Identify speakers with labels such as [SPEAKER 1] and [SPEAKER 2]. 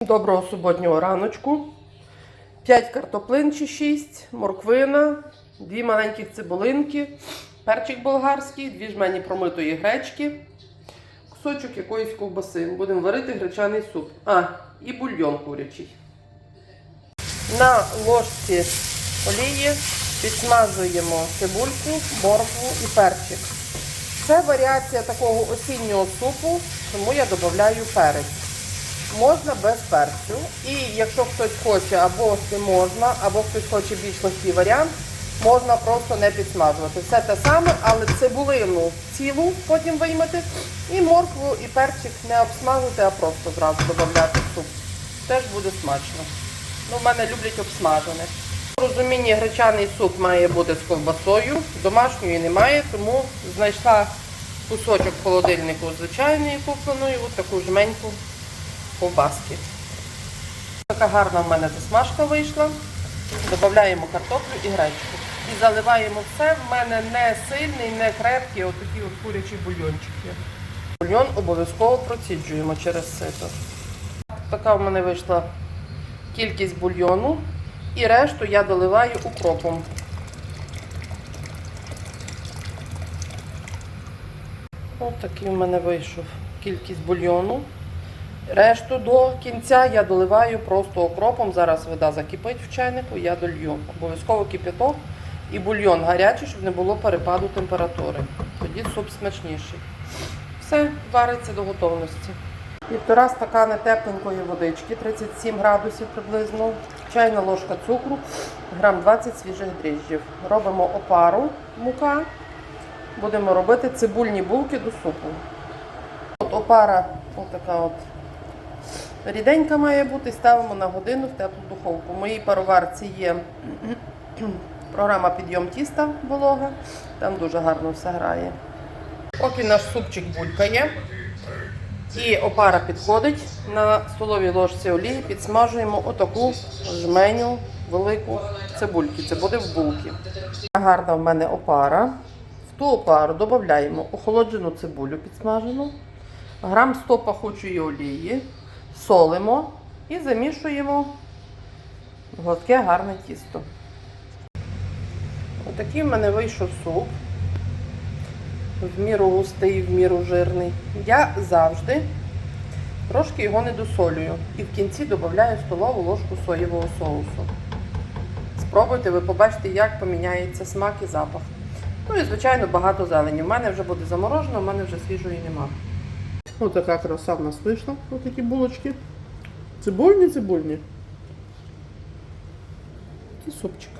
[SPEAKER 1] Доброго суботнього раночку. 5 картоплин чи 6, морквина, дві маленьких цибулинки, перчик болгарський, дві жмені промитої гречки, кусочок якоїсь ковбаси. Будемо варити гречаний суп. А, і бульйон курячий. На ложці олії підсмажуємо цибульку, моркву і перчик. Це варіація такого осіннього супу, тому я додаю перець. Можна без перцю. І якщо хтось хоче, або не можна, або хтось хоче більш легкий варіант, можна просто не підсмажувати. Все те саме, але цибулину цілу потім виймати. І моркву, і перчик не обсмажувати, а просто зразу додати в суп. Теж буде смачно. Ну, в мене люблять обсмажене. В розумінні гречаний суп має бути з ковбасою. Домашньої немає, тому знайшла кусочок в холодильнику звичайної купленої, от таку жменьку ковбаски. Така гарна в мене засмажка вийшла. Додаємо картоплю і гречку. І заливаємо все. В мене не сильний, не крепкий, отакі от курячі бульйончики. Бульйон обов'язково проціджуємо через сито. Така в мене вийшла кількість бульйону. І решту я доливаю укропом. Ось такий в мене вийшов кількість бульйону. Решту до кінця я доливаю просто окропом. Зараз вода закипить в чайнику, я долью. Обов'язково кипяток і бульйон гарячий, щоб не було перепаду температури. Тоді суп смачніший. Все, вариться до готовності. Півтора стакани тепленької водички, 37 градусів приблизно, чайна ложка цукру, грам 20 свіжих дріжджів. Робимо опару мука. Будемо робити цибульні булки до супу. От опара, отака от ріденька має бути, ставимо на годину в теплу духовку. В моїй пароварці є програма підйом тіста волога, там дуже гарно все грає. Поки наш супчик булькає і опара підходить, на столовій ложці олії підсмажуємо отаку жменю велику цибульки. Це буде в булки. Гарна в мене опара. В ту опару додаємо охолоджену цибулю підсмажену, грам 100 пахучої олії, солимо і замішуємо в гладке гарне тісто. Отакий в мене вийшов суп. В міру густий, в міру жирний. Я завжди трошки його не досолюю. І в кінці додаю столову ложку соєвого соусу. Спробуйте, ви побачите, як поміняється смак і запах. Ну і, звичайно, багато зелені. У мене вже буде заморожено, у мене вже свіжої нема. Ось така краса в нас вийшла. Ось такі булочки. Цибульні, цибульні. І супчик.